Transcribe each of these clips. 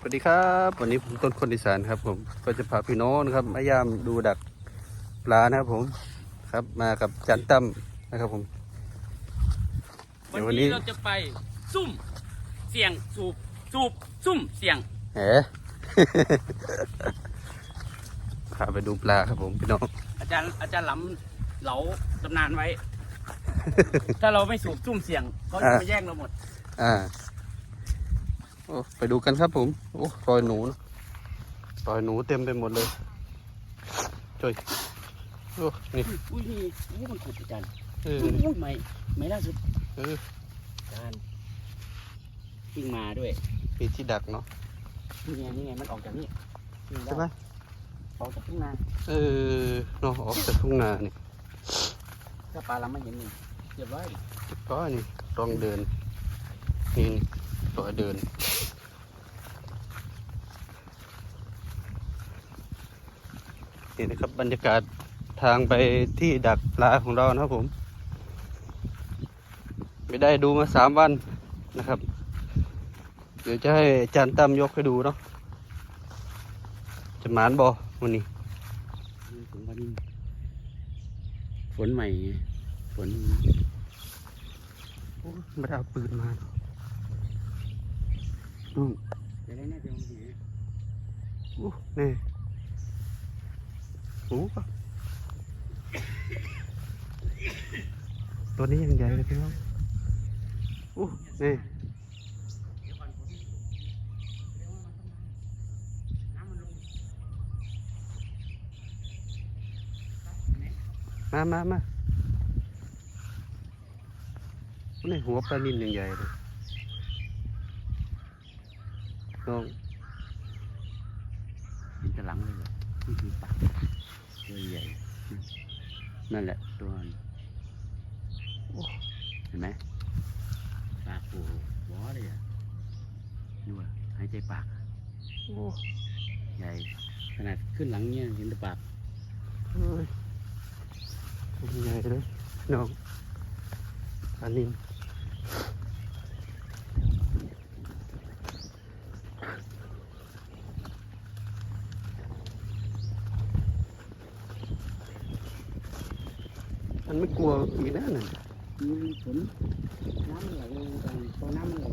สวัสดีครับวันนี้ผมต้นคนอีสานครับผมก็จะพาพี่น้องนะครับมายามดูดักปลานะครับผมครับมากับจันตั้มนะครับผมเดี๋ยววัวันนนี้นี้เราจะไปซุ่ม เสี่ยงสูบสูบซุ่มเสี่ยงแหม พาไปดูปลาครับผมพี่น้องอาจารย์อาจารย์หล้ำเหลาตำนานไว้ ถ้าเราไม่สูบซุ่มเสี่ยงเขาจะมาแย่งเราหมดอ่าโอ้ ไปดูกันครับผมโอ้รอยหนูนะรอยหนูเต็มไปหมดเลยช่วยโอ้นี่อุ้ยนี่อุ้ยมันขุดอาจารย์เอออุ้ยไม่ไม่ล่าสุดเอออาจารย์วิ่งมาด้วยมีที่ดักเนาะนี่ไงนี่ไงมันออกจากนี่นี่ใช่ไหมออกจากทุ่งนาเออเนาะออกจากทุ่งนานี่ถ้าปลาเราไม่เห็นนี่เรียบร้อยก็นี่ต้องเดินนี่ตัวเดิน นี่นะครับบรรยากาศทางไปที่ดักปลาของเรานะครับผม ไม่ได้ดูมาสามวันนะครับ เดี๋ยวจะให้อาจารย์ตั้มยกให้ดูเนาะจะหมานบอวันนี้นี่ถึงวันนี้ฝนใหม่ไงฝนโอ้ยไม่ได้เอาปืนมานู่นจะได้แน่จะม องเห็นโอ้นี่โอ้ตัวนี้ยังใหญ่เลยพี่น้องโอ้นี่มามามานี่หัวปลานินยังใหญ่เลยน้องเห็นกระหลังเลยเหรอ นี่คือปากตัวใหญ่ นั่นแหละตัวนั้นโอ้เห็นไหมปากปูวอเลยอะดูอะหายใจปากอะโอ้ใหญ่ขนาดขึ้นหลังเนี่ยเห็นแต่ปากเฮ้ยยังใหญ่เลยน้องปลานิน ไม่กลัวอีกนะน่ะมีฝนน้ำไหลลงไปพอน้ำมันไหล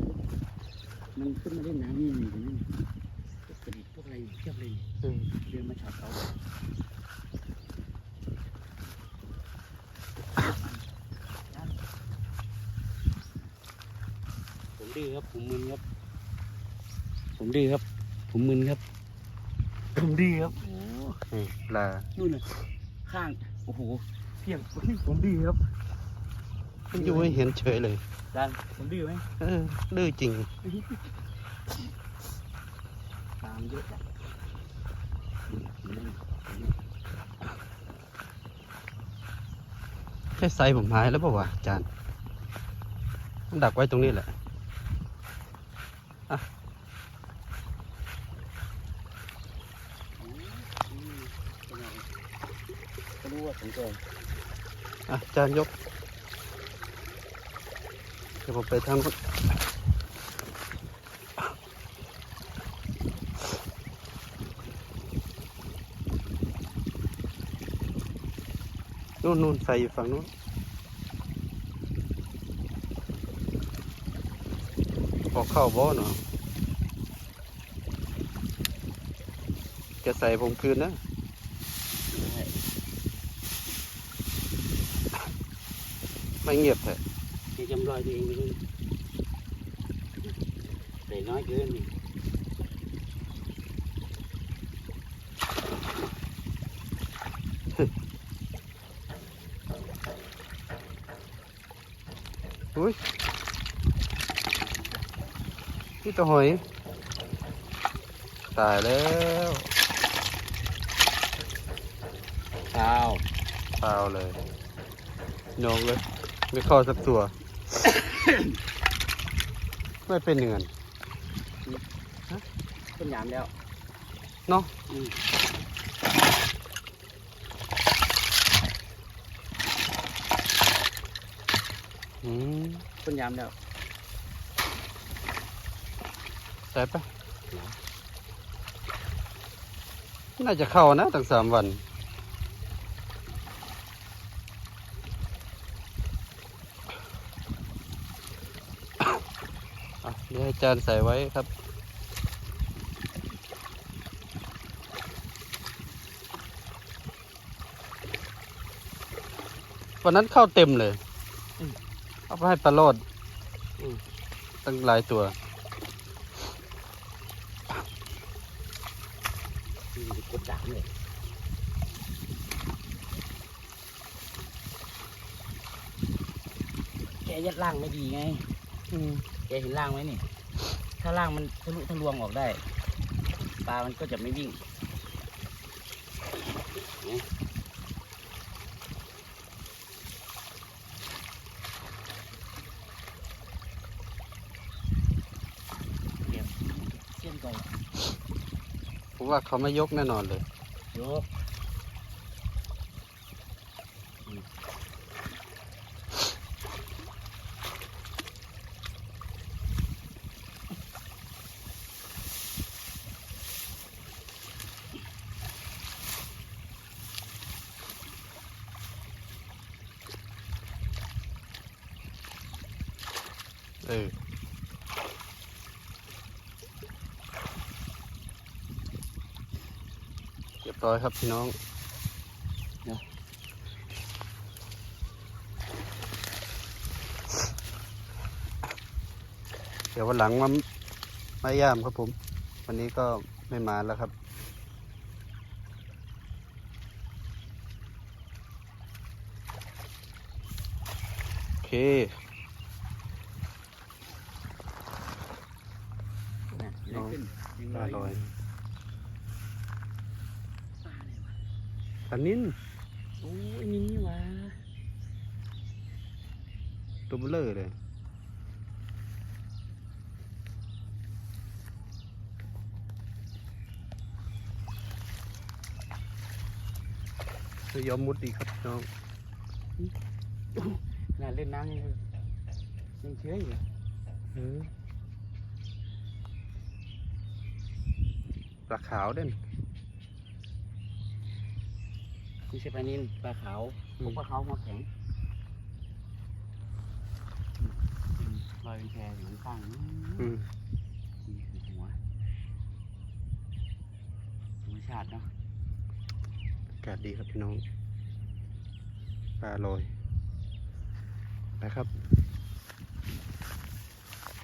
มันขึ้นมาเล่นน้ำนี่นี่นั้นพวกกระดิ่งพวกอะไรเทียบเลยเดินมาช็อตเขาผมดื้อครับผมมึนครับ ผมดื้อครับ ผมมึนครับ ผมดื้อครับโอ้นี่ปลานู่นน่ะข้าง โอ้โห เพียงผมดื้อครับมันอยู่ให้เห็นเฉยเลยดันผมดื้อไหมเออดื้อจริงตามเยอะจังแค่ไซส์ผมหายแล้วเปล่าวะอาจารย์มันดักไว้ตรงนี้แหละ ก็รู้ว่าสนใจอะจารย์ยก เดี๋ยวผมไปทางนู้นนู่นนู่นใส่อยู่ฝั่งนู้นพอเข้าบ่อเนาะจะใส่ผมคืนนะ ไม่เงียบแท้ให้จำรอยตัวเองไปด้ วยใส่น้อยเกินนี่อุ้ยนี่ตัวหอยตายแล้วเช้าเปล่าเลยนองเลยไม่เข้าสักตัว ไม่เป็นเงินต้นยามแล้ว เนาะอืมอืมต้นยามแล้วใส่ไปน่าจะเข้านะตั้งสามวัน อะเดี๋ยวให้ จานใส่ไว้ครับวันนั้นเข้าเต็มเลย เอาไปให้ปลาโลดตั้งหลายตัวมีกดดักเลยแกยัดล่างไม่ดีไงแกเห็นล่างไหมนี่ ถ้าล่างมันทะลุทะลวงออกได้ ปลามันก็จะไม่วิ่งเนี่ยเก็บเส้นก่อนผมว่าเขาไม่ยกแน่นอนเลยโยก ออเรียบร้อยครับพี่น้องเดี๋ยววันหลังมามาย่ามครับผม วันนี้ก็ไม่มาแล้วครับโอเค นะยังขึ้นยังปลาลอยปลาอะไรวะปลานิ่นโอ้ยนี่วะตัวเบลเลอร์เลยจะยอมมุดอีกครับน้องน่าเล่นน้ำยังยังเชื้ออยู่ เออป ลาขาวเด่นไม่ใช่ปลานินปลาขาวอืมพวกปลาขาวหัวแข็งอืมลอยเป็นแพอยู่ข้างๆนี่อืมนี่คือหัวธรรมชาติเนาะอากาศดีครับพี่น้องปลาลอยไปครับ